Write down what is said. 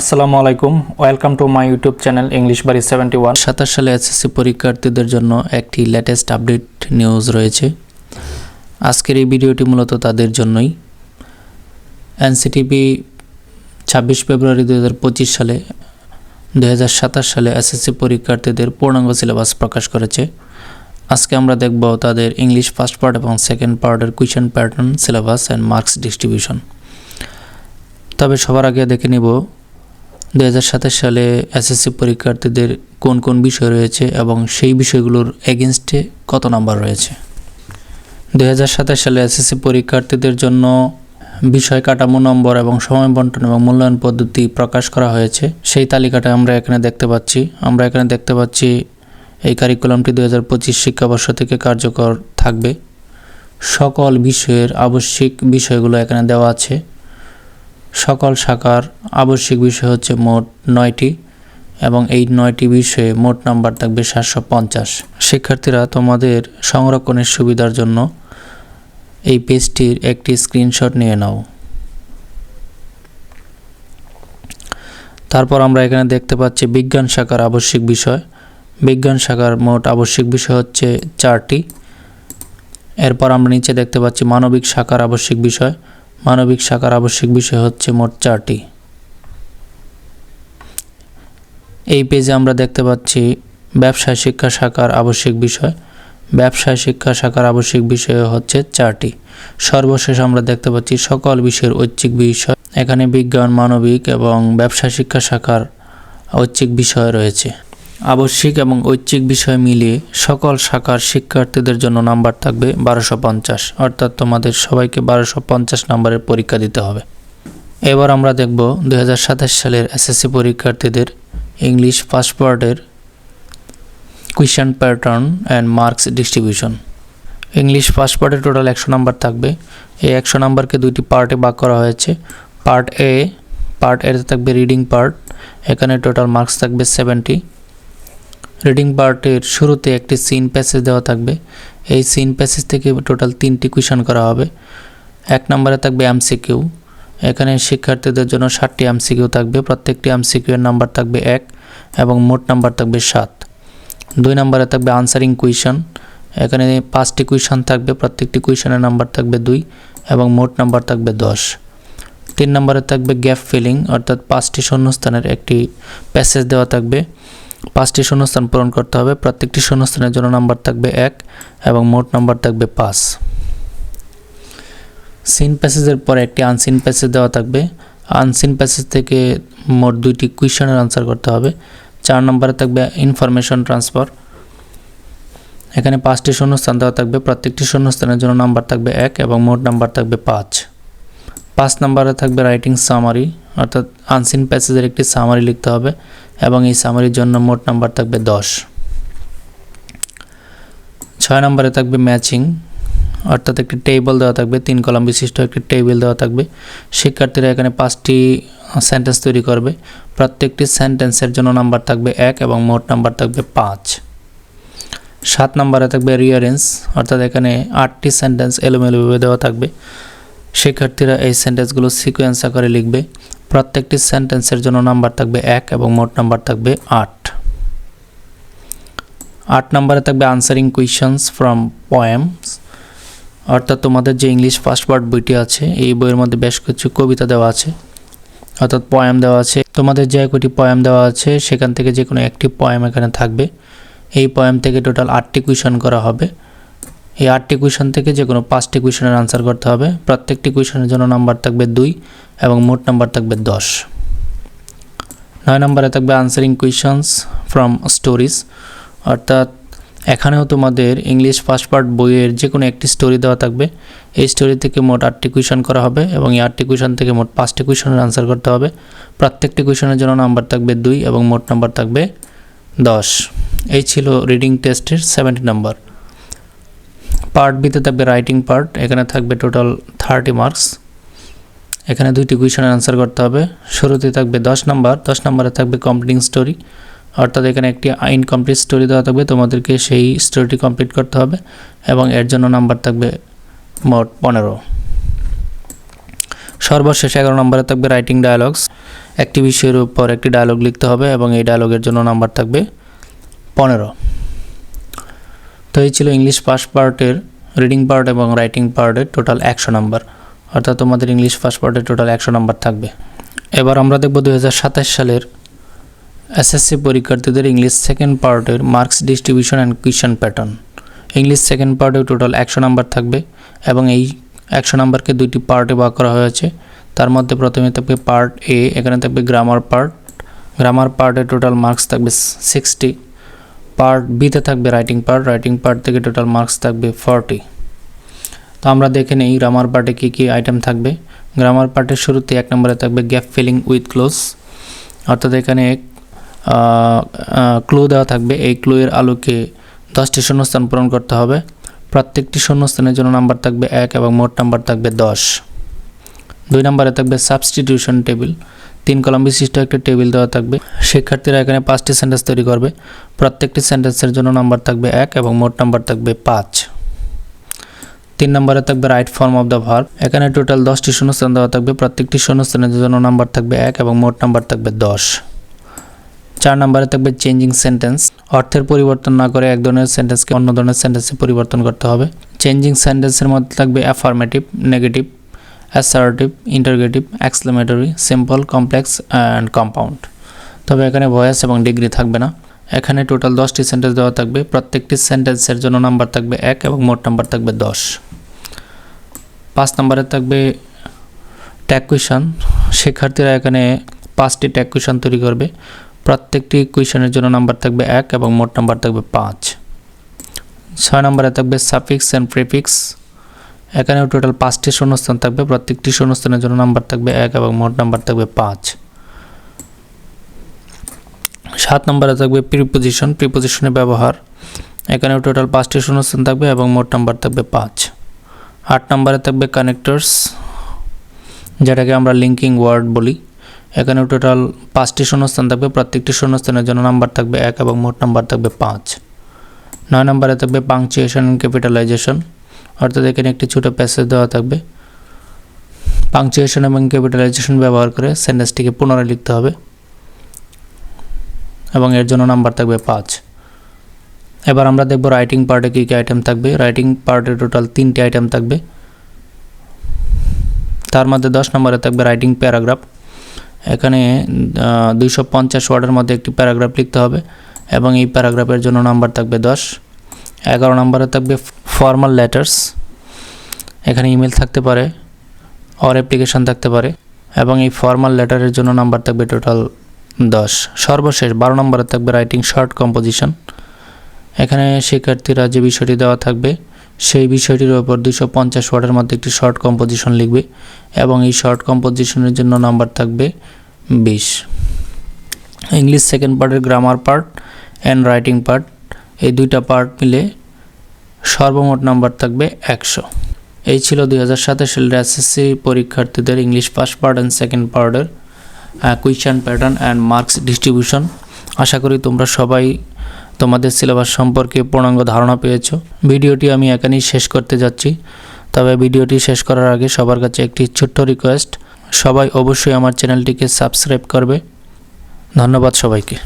আসসালামু আলাইকুম। Welcome to my YouTube channel English বাড়ি সেভেন্টি ওয়ান সাতাশ সালে এসএসসি পরীক্ষার্থীদের জন্য একটি লেটেস্ট আপডেট নিউজ রয়েছে। আজকের এই ভিডিওটি মূলত তাদের জন্যই। এনসিটিপি ছাব্বিশ ফেব্রুয়ারি দু হাজার পঁচিশ সালে দু হাজার সাতাশ সালে এসএসসি পরীক্ষার্থীদের পূর্ণাঙ্গ সিলেবাস প্রকাশ করেছে। আজকে আমরা দেখব তাদের ইংলিশ ফার্স্ট পার্ট এবং সেকেন্ড পার্টের question pattern syllabus and marks distribution তবে সবার আগে দেখে নিব দু হাজার সাতাশ সালে এসএসসি পরীক্ষার্থীদের কোন কোন বিষয় রয়েছে এবং সেই বিষয়গুলোর এগেনস্টে কত নাম্বার রয়েছে? দু হাজার সাতাশ সালে এসএসসি পরীক্ষার্থীদের জন্য বিষয় কাঠামো নম্বর এবং সময় বন্টন এবং মূল্যায়ন পদ্ধতি প্রকাশ করা হয়েছে। সেই তালিকাটা আমরা এখানে দেখতে পাচ্ছি। আমরা এখানে দেখতে পাচ্ছি এই কারিকুলামটি দু হাজার পঁচিশ শিক্ষাবর্ষ থেকে কার্যকর থাকবে। সকল বিষয়ের আবশ্যিক বিষয়গুলো এখানে দেওয়া আছে। সকল শাখার আবশ্যিক বিষয় হচ্ছে মোট নয়টি এবং এই নয়টি বিষয়ে মোট নাম্বার থাকবে সাতশো পঞ্চাশ। শিক্ষার্থীরা তোমাদের সংরক্ষণের সুবিধার জন্য এই পেজটির একটি স্ক্রিনশট নিয়ে নাও। তারপর আমরা এখানে দেখতে পাচ্ছি বিজ্ঞান শাখার আবশ্যিক বিষয়। বিজ্ঞান শাখার মোট আবশ্যিক বিষয় হচ্ছে চারটি। এরপর আমরা নিচে দেখতে পাচ্ছি মানবিক শাখার আবশ্যিক বিষয়। মানবিক শাখার আবশ্যিক বিষয় হচ্ছে মোট চারটি। এই পেজে আমরা দেখতে পাচ্ছি ব্যবসায় শিক্ষা শাখার আবশ্যিক বিষয়। ব্যবসায় শিক্ষা শাখার আবশ্যিক বিষয় হচ্ছে চারটি। সর্বশেষ আমরা দেখতে পাচ্ছি সকল বিষয়ের ঐচ্ছিক বিষয়। এখানে বিজ্ঞান, মানবিক এবং ব্যবসা শিক্ষা শাখার ঐচ্ছিক বিষয় রয়েছে। আবশ্যিক এবং ঐচ্ছিক বিষয় মিলিয়ে সকল শাখার শিক্ষার্থীদের জন্য নাম্বার থাকবে বারোশো পঞ্চাশ। অর্থাৎ তোমাদের সবাইকে বারোশো পঞ্চাশ নাম্বারের পরীক্ষা দিতে হবে। এবার আমরা দেখব দু হাজার সাতাশ সালের এসএসসি পরীক্ষার্থীদের ইংলিশ পাসপোর্টের question pattern and marks distribution. English পাসপোর্টে টোটাল একশো নাম্বার থাকবে। এই একশো নাম্বারকে দুইটি পার্টে ভাগ করা হয়েছে। পার্ট এ পার্ট এতে থাকবে রিডিং পার্ট। এখানে টোটাল মার্কস থাকবে সেভেন্টি। রিডিং পার্টের শুরুতে একটি সিন প্যাসেজ দেওয়া থাকবে। এই সিন প্যাসেজ থেকে টোটাল তিনটি কুয়েশন করা হবে। এক নম্বরে থাকবে এমসিকিউ এখানে শিক্ষার্থীদের জন্য ষাটটি এমসিকিউ থাকবে। প্রত্যেকটি এমসিকিউ এর নাম্বার থাকবে এক এবং মোট নাম্বার থাকবে সাত। দুই নম্বরে থাকবে আনসারিং কুয়েশন এখানে পাঁচটি কুয়েশন থাকবে, প্রত্যেকটি কুয়েশনের নাম্বার থাকবে দুই এবং মোট নাম্বার থাকবে দশ। তিন নম্বরে থাকবে গ্যাপ ফিলিং অর্থাৎ পাঁচটি শূন্যস্থানের একটি প্যাসেজ দেওয়া থাকবে। পাঁচটি শূন্যস্থান পূরণ করতে হবে। প্রত্যেকটি শূন্যস্থানের জন্য নাম্বার থাকবে এক এবং মোট নাম্বার থাকবে পাঁচ। সিন প্যাসেজের পরে একটি আনসিন প্যাসেজ দেওয়া থাকবে। আনসিন প্যাসেজ থেকে মোট দুইটি কুয়েশনের আনসার করতে হবে। চার নম্বরে থাকবে ইনফরমেশন ট্রান্সফার এখানে পাঁচটি শূন্যস্থান দেওয়া থাকবে। প্রত্যেকটি শূন্যস্থানের জন্য নাম্বার থাকবে এক এবং মোট নাম্বার থাকবে পাঁচ। পাঁচ নম্বরে থাকবে রাইটিং সামারি অর্থাৎ আনসিন প্যাসেজের একটি সামারি লিখতে হবে। এবং এই সামারির জন্য মোট নাম্বার থাকবে দশ। ছয় নম্বরে থাকবে ম্যাচিং অর্থাৎ একটি টেবিল দেওয়া থাকবে, তিন কলাম বিশিষ্ট একটি টেবিল দেওয়া থাকবে। শিক্ষার্থীরা এখানে পাঁচটি সেন্টেন্স তৈরি করবে। প্রত্যেকটি সেন্টেন্সের জন্য নাম্বার থাকবে এক এবং মোট নাম্বার থাকবে পাঁচ। সাত নম্বরে থাকবে রিয়ারেন্স অর্থাৎ এখানে আটটি সেন্টেন্স এলোমেলোভাবে দেওয়া থাকবে। শিক্ষার্থীরা এই সেন্টেন্সগুলো সিকোয়েন্স আকারে লিখবে। প্রত্যেকটি সেন্টেন্সের জন্য নাম্বার থাকবে এক এবং মোট নাম্বার থাকবে আট। আট নম্বরে থাকবে আনসারিং কুয়েশনস ফ্রম পয়েমস অর্থাৎ তোমাদের যে ইংলিশ ফার্স্ট পার্ট বইটি আছে, এই বইয়ের মধ্যে বেশ কিছু কবিতা দেওয়া আছে। অর্থাৎ পয়েম দেওয়া আছে। তোমাদের যে কটি পয়েম দেওয়া আছে, সেখান থেকে যে কোনো একটি পয়েম এখানে থাকবে। এই পয়েম থেকে টোটাল আটটি কুয়েশন করা হবে। এই আটটি কুয়েশন থেকে যে কোনো পাঁচটি কুয়েশনের আনসার করতে হবে। প্রত্যেকটি কুয়েশনের জন্য নাম্বার থাকবে দুই এবং মোট নাম্বার থাকবে দশ। নয় নম্বরে থাকবে আনসারিং কুয়েশনস ফ্রম স্টোরিজ অর্থাৎ এখানেও তোমাদের ইংলিশ ফার্স্ট পার্ট বইয়ের যে কোনো একটি স্টোরি দেওয়া থাকবে। এই স্টোরি থেকে মোট আটটি কুয়েশন করা হবে এবং এই আটটি কুয়েশন থেকে মোট পাঁচটি কুয়েশনের আনসার করতে হবে। প্রত্যেকটি কুয়েশনের জন্য নাম্বার থাকবে দুই এবং মোট নাম্বার থাকবে দশ। এই ছিল রিডিং টেস্টের সেভেন্টি নাম্বার পার্ট বিতে থাকবে রাইটিং পার্ট এখানে থাকবে টোটাল থার্টি মার্কস এখানে দুইটি কুয়েশনের আনসার করতে হবে। শুরুতে থাকবে দশ নাম্বার দশ নম্বরে থাকবে কমপ্লিটিং স্টোরি অর্থাৎ এখানে একটি ইনকমপ্লিট স্টোরি দেওয়া থাকবে, তোমাদেরকে সেই স্টোরিটি কমপ্লিট করতে হবে এবং এর জন্য নাম্বার থাকবে মোট পনেরো। সর্বশেষ এগারো নম্বরে থাকবে রাইটিং ডায়ালগস একটি বিষয়ের উপর একটি ডায়লগ লিখতে হবে এবং এই ডায়লগের জন্য নাম্বার থাকবে পনেরো। তো এই ছিল ইংলিশ ফার্স্ট পার্টের রিডিং পার্ট এবং রাইটিং পার্টের টোটাল একশো নাম্বার অর্থাৎ তোমাদের ইংলিশ ফার্স্ট পার্টের টোটাল একশো নাম্বার থাকবে। এবার আমরা দেখব দু হাজার সাতাশ সালের এসএসসি পরীক্ষার্থীদের ইংলিশ সেকেন্ড পার্টের marks distribution and question pattern English second পার্টে টোটাল একশো নাম্বার থাকবে এবং এই একশো নাম্বারকে দুইটি পার্টে ভাগ করা হয়েছে। তার মধ্যে প্রথমে থাকবে পার্ট এ এখানে থাকবে গ্রামার পার্ট গ্রামার পার্টে টোটাল মার্কস থাকবে সিক্সটি পার্ট বিতে থাকবে রাইটিং পার্ট রাইটিং পার্ট থেকে টোটাল মার্কস থাকবে ফর্টি তো আমরা দেখে নেই গ্রামার পার্টে কী কী আইটেম থাকবে। গ্রামার পার্টের শুরুতে এক নম্বরে থাকবে গ্যাপ ফিলিং উইথ ক্লোজ অর্থাৎ এখানে ক্লু দেওয়া থাকবে। এই ক্লু এর আলোকে দশটি শূন্যস্থান পূরণ করতে হবে। প্রত্যেকটি শূন্যস্থানের জন্য নাম্বার থাকবে এক এবং মোট নাম্বার থাকবে দশ। দুই নম্বরে থাকবে সাবস্টিটিউশন টেবিল তিন কলম বিশিষ্ট একটা টেবিল দেওয়া থাকবে। শিক্ষার্থীরা এখানে পাঁচটি সেন্টেন্স তৈরি করবে। প্রত্যেকটি সেন্টেন্সের জন্য নাম্বার থাকবে এক এবং মোট নাম্বার থাকবে পাঁচ। তিন নম্বরে থাকবে right form of the verb এখানে টোটাল দশটি শূন্যস্থান দেওয়া থাকবে। প্রত্যেকটি শূন্যস্থানের জন্য নাম্বার থাকবে এক এবং মোট নাম্বার থাকবে দশ। চার নম্বরে থাকবে চেঞ্জিং সেন্টেন্স অর্থের পরিবর্তন না করে এক ধরনের সেন্টেন্সকে অন্য ধরনের সেন্টেন্সে পরিবর্তন করতে হবে। চেঞ্জিং সেন্টেন্সের মধ্যে থাকবে affirmative negative assertive interrogative exclamatory simple complex and compound তবে এখানে ভয়েস এবং ডিগ্রি থাকবে না। এখানে টোটাল দশটি সেন্টেন্স দেওয়া থাকবে। প্রত্যেকটি সেন্টেন্সের জন্য নাম্বার থাকবে এক এবং মোট নাম্বার থাকবে দশ। পাঁচ নম্বরে থাকবে ট্যাগ কুইশন শিক্ষার্থীরা এখানে পাঁচটি ট্যাগ কুইশন তৈরি করবে। প্রত্যেকটি কুইশনের জন্য নাম্বার থাকবে এক এবং মোট নাম্বার থাকবে পাঁচ। ছয় নম্বরে থাকবে সাফিক্স অ্যান্ড প্রিফিক্স এখানেও টোটাল পাঁচটি শূন্যস্থান থাকবে, প্রত্যেকটি শূন্যস্থানের জন্য নাম্বার থাকবে এক এবং মোট নাম্বার থাকবে পাঁচ। সাত নম্বরে থাকবে প্রিপোজিশন প্রিপোজিশনের ব্যবহার। এখানেও টোটাল পাঁচটি শূন্যস্থান থাকবে এবং মোট নাম্বার থাকবে পাঁচ। আট নম্বরে থাকবে কানেক্টরস যেটাকে আমরা লিঙ্কিং ওয়ার্ড বলি। এখানেও টোটাল পাঁচটি শূন্যস্থান থাকবে, প্রত্যেকটি শূন্যস্থানের জন্য নাম্বার থাকবে এক এবং মোট নাম্বার থাকবে পাঁচ। নয় নম্বরে থাকবে পাংচুয়েশন ক্যাপিটালাইজেশন অর্থাৎ এখানে একটি ছোটো প্যাসেজ দেওয়া থাকবে। পাংচুয়েশন এবং ক্যাপিটালাইজেশন ব্যবহার করে সেন্টেন্সটিকে পুনরায় লিখতে হবে। এবং এর জন্য নাম্বার থাকবে পাঁচ। এবার আমরা দেখব রাইটিং পার্টে কী কী আইটেম থাকবে। রাইটিং পার্টে টোটাল তিনটি আইটেম থাকবে। তার মধ্যে দশ নম্বরে থাকবে রাইটিং প্যারাগ্রাফ এখানে দুইশো পঞ্চাশ ওয়ার্ডের মধ্যে একটি প্যারাগ্রাফ লিখতে হবে। এবং এই প্যারাগ্রাফের জন্য নাম্বার থাকবে দশ। এগারো নম্বরে থাকবে ফর্মাল লেটার্স এখানে ইমেল থাকতে পারে অর অ্যাপ্লিকেশন থাকতে পারে, এবং এই ফর্মাল লেটারের জন্য নাম্বার থাকবে টোটাল দশ। সর্বশেষ বারো নম্বরে থাকবে রাইটিং শর্ট কম্পোজিশন এখানে শিক্ষার্থীরা যে বিষয়টি দেওয়া থাকবে, সেই বিষয়টির ওপর দুশো পঞ্চাশ ওয়ার্ডের মধ্যে একটি শর্ট কম্পোজিশন লিখবে, এবং এই শর্ট কম্পোজিশনের জন্য নাম্বার থাকবে বিশ। ইংলিশ সেকেন্ড পার্টের grammar part and writing part এই দুইটা পার্ট মিলে সর্বমোট নাম্বার থাকবে একশো। এই ছিল দুই হাজার সাতাশ সালের এসএসসি পরীক্ষার্থীদের English first part and second পার্টের question pattern and marks distribution আশা করি তোমরা সবাই তোমাদের সিলেবাস সম্পর্কে পূর্ণাঙ্গ ধারণা পেয়েছ। ভিডিওটি আমি এখানেই শেষ করতে যাচ্ছি। তবে ভিডিওটি শেষ করার আগে সবার কাছে একটি ছোট্ট রিকোয়েস্ট সবাই অবশ্যই আমার চ্যানেলটিকে সাবস্ক্রাইব করবে। ধন্যবাদ সবাইকে।